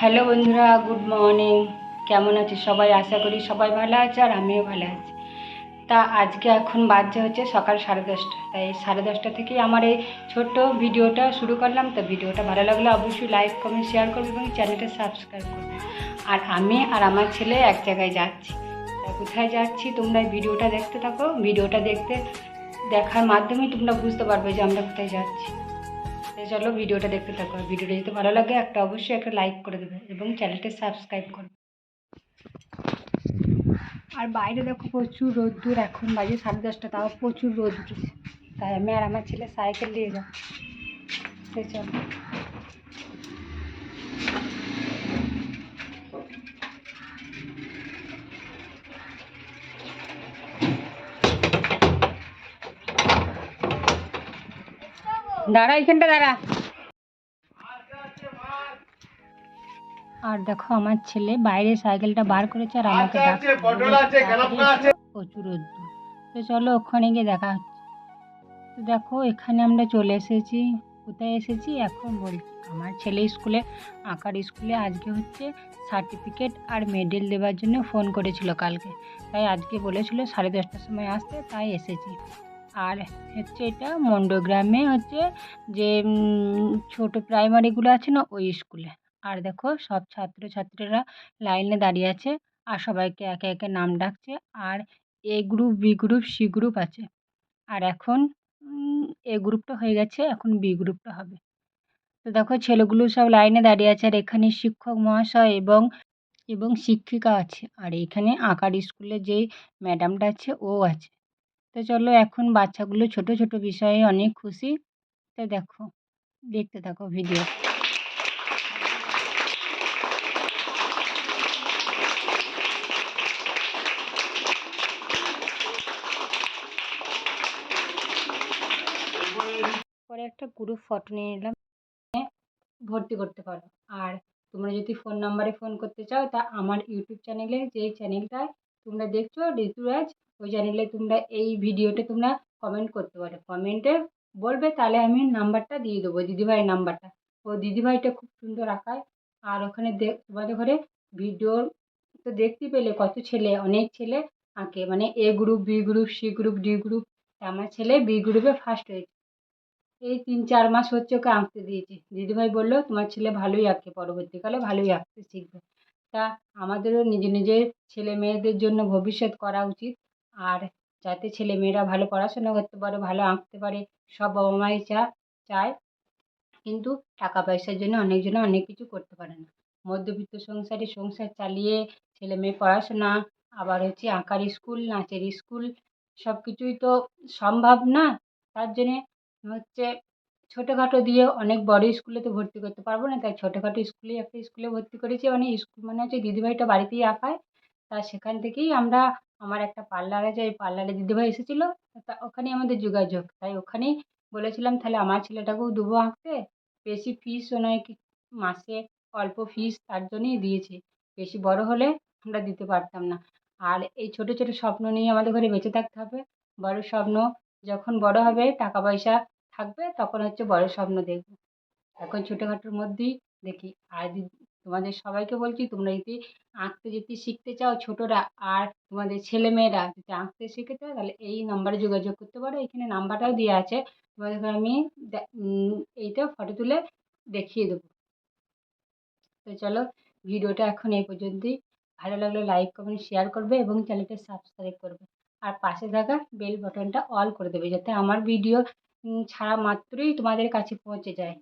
Hello বন্ধুরা, good morning. কেমন আছে সবাই? আশা করি সবাই ভালো আছে আর আমিও ভালো আছি। তা আজকে এখন বাজছে হচ্ছে সকাল সাড়ে দশটা। তাই সাড়ে দশটা থেকেই আমার এই ছোট্ট ভিডিওটা শুরু করলাম। তো ভিডিওটা ভালো লাগলে অবশ্যই লাইক কমেন্ট শেয়ার করবে এবং চ্যানেলটা সাবস্ক্রাইব করবে। আর আমি আর আমার ছেলে এক জায়গায় যাচ্ছি। তা কোথায় যাচ্ছি তোমরা ভিডিওটা দেখতে থাকো। ভিডিওটা দেখতে দেখার মাধ্যমেই তোমরা বুঝতে পারবে যে আমরা কোথায় যাচ্ছি। তো চলো ভিডিওটা দেখতে থাকো ভিডিওটা যদি ভালো লাগে, একটা অবশ্যই একটা লাইক করে দেবে এবং চ্যানেলটি সাবস্ক্রাইব করবে আর বাইরে দেখো প্রচুর রোদ্দুর, এখন বাজে সাড়ে দশটা, তাও প্রচুর রোদ তাই আমি আর আমার ছেলে সাইকেল নিয়ে যাও চলো। দাঁড়া এখানটা দাঁড়া। আর দেখো আমার ছেলে বাইরে সাইকেলটা বার করেছে আর আমাকে প্রচুর রোদ্দুর। তো চলো ওখানে গিয়ে দেখা হচ্ছে। তো দেখো এখানে আমরা চলে এসেছি। কোথায় এসেছি? এখন বলছি আমার ছেলে স্কুলে আঁকার স্কুলে আজকে হচ্ছে সার্টিফিকেট আর মেডেল দেওয়ার জন্য ফোন করেছিল কালকে। তাই আজকে বলেছিল সাড়ে দশটার সময় আসতে তাই এসেছি। আর হচ্ছে এটা মন্ডগ্রামে হচ্ছে যে ছোট প্রাইমারিগুলো আছে না, ওই স্কুলে আর দেখো, সব ছাত্রছাত্রীরা লাইনে দাঁড়িয়ে আছে আর সবাইকে একে একে নাম ডাকছে আর A group B group C group আছে। আর এখন এ গ্রুপটা হয়ে গেছে, এখন বি গ্রুপটা হবে। তো দেখো, ছেলেগুলো সব লাইনে দাঁড়িয়ে আছে আর এখানে শিক্ষক মহাশয় এবং এবং শিক্ষিকা আছে। আর এখানে আঁকার স্কুলে যেই ম্যাডামটা আছে, ও আছে। তো চলো এখন বাচ্চাগুলো ছোট ছোট বিষয়ে অনেক খুশি। তো দেখো, দেখতে থাকো ভিডিও পরে একটা গ্রুপ ফটো নিয়ে নিলাম। ভর্তি করতে পারো। আর তোমরা যদি ফোন নাম্বারে ফোন করতে চাও, তা আমার ইউটিউব চ্যানেলে যেই চ্যানেলটায় তোমরা দেখছ ঋতুরাজ ওই চ্যানেলে তোমরা এই ভিডিওতে তোমরা কমেন্ট করতে পারো। কমেন্টে বলবে, তাহলে আমি নাম্বারটা দিয়ে দেবো, দিদিভাইয়ের নাম্বারটা ও দিদিভাইটা খুব সুন্দর আঁকায়। আর ওখানে দেখ তোমাদের ঘরে ভিডিও তো দেখতেই পেলে কত ছেলে, অনেক ছেলে আঁকে। মানে A group B group C group D group আমার ছেলে বি গ্রুপে ফার্স্ট হয়েছে। এই তিন চার মাস হচ্ছে ওকে আঁকতে দিয়েছি। দিদিভাই বলল, তোমার ছেলে ভালোই আঁকে, পরবর্তীকালে ভালোই আঁকতে শিখবে। তা আমাদেরও নিজের নিজের ছেলে মেয়েদের জন্য ভবিষ্যৎ করা উচিত। আর যাতে ছেলে মেয়েরা ভালো পড়াশোনা করতে পারে, ভালো আঁকতে পারে, সব বাবা মাই চা চায়, কিন্তু টাকা পয়সার জন্য অনেকজনে অনেক কিছু করতে পারে না। মধ্যবিত্ত সংসারে সংসার চালিয়ে ছেলে মেয়ে পড়াশোনা, আবার হচ্ছে আঁকার স্কুল, নাচের স্কুল, সব কিছুই তো সম্ভব না। তার জন্যে হচ্ছে ছোটোখাটো দিয়ে অনেক বড় স্কুলে তো ভর্তি করতে পারব না, তাই ছোটোখাটো স্কুলেই একটা স্কুলে ভর্তি করেছি। মানে স্কুল মানে হচ্ছে দিদিভাইটা বাড়িতেই আঁকায়, তা সেখান থেকেই আমরা আমার একটা পার্লার আছে ওই পার্লারে দিদিভাই এসেছিল, তা ওখানেই আমাদের যোগাযোগ। তাই ওখানেই বলেছিলাম, তাহলে আমার ছেলেটাকেও দেবো আঁকতে। বেশি ফিসও নয়, কি মাসে অল্প ফিস তার জন্যই দিয়েছি। বেশি বড় হলে আমরা দিতে পারতাম না। আর এই ছোটো ছোটো স্বপ্ন নিয়ে আমাদের ঘরে বেঁচে থাকতে হবে। বড় স্বপ্ন যখন বড় হবে টাকা পয়সা থাকবে, তখন হচ্ছে বড় স্বপ্ন দেখব। এখন ছোটোখাটোর মধ্যেই দেখি। আর তোমাদের সবাইকে বলছি, তোমরা যদি আঁকতে যদি শিখতে চাও ছোটরা আর তোমাদের ছেলেমেয়েরা যদি আঁকতে শিখতে চাও, তাহলে এই নাম্বারে যোগাযোগ করতে পারো। এখানে নাম্বারটাও দেওয়া আছে। তোমাদেরকে আমি এইটা ফটো তুলে দেখিয়ে দেবো। তো চলো, ভিডিওটা এখন এই পর্যন্তই। ভালো লাগলে লাইক কমেন্ট শেয়ার করবে এবং চ্যানেলটা সাবস্ক্রাইব করবে। আর পাশে থাকা বেল বাটনটা অল করে দেবে, যাতে আমার ভিডিও ছাড়া মাত্রই তোমাদের কাছে পৌঁছে যায়।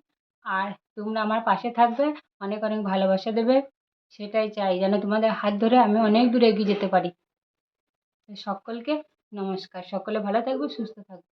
আর তোমরা আমার পাশে থাকবে, অনেক অনেক ভালোবাসা দেবে। সেটাই চাই, যেন তোমাদের হাত ধরে আমি অনেক দূর এগিয়ে যেতে পারি। সকলকে নমস্কার, সকলে ভালো থাকবে, সুস্থ থাকবে।